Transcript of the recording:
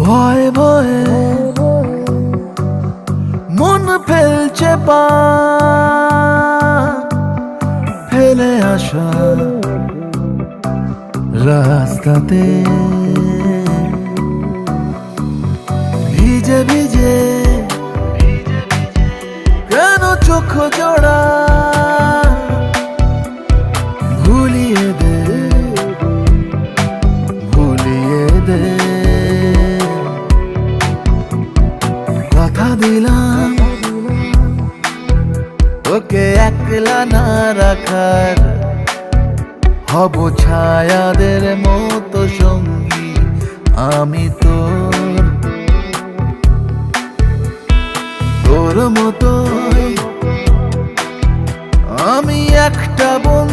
ভয়ে ভয়ে মন ফেলছে পা। ফেলে আসা রাস্তাতে। ভিজে ভিজে কেন চোখ জোড়া? ভুলিয়ে দে। দিলাম। তোকে একলা না রাখার হব ছায়াদের মতো সঙ্গী আমি তোর। তোর মতো আমি একটা বন্ধু।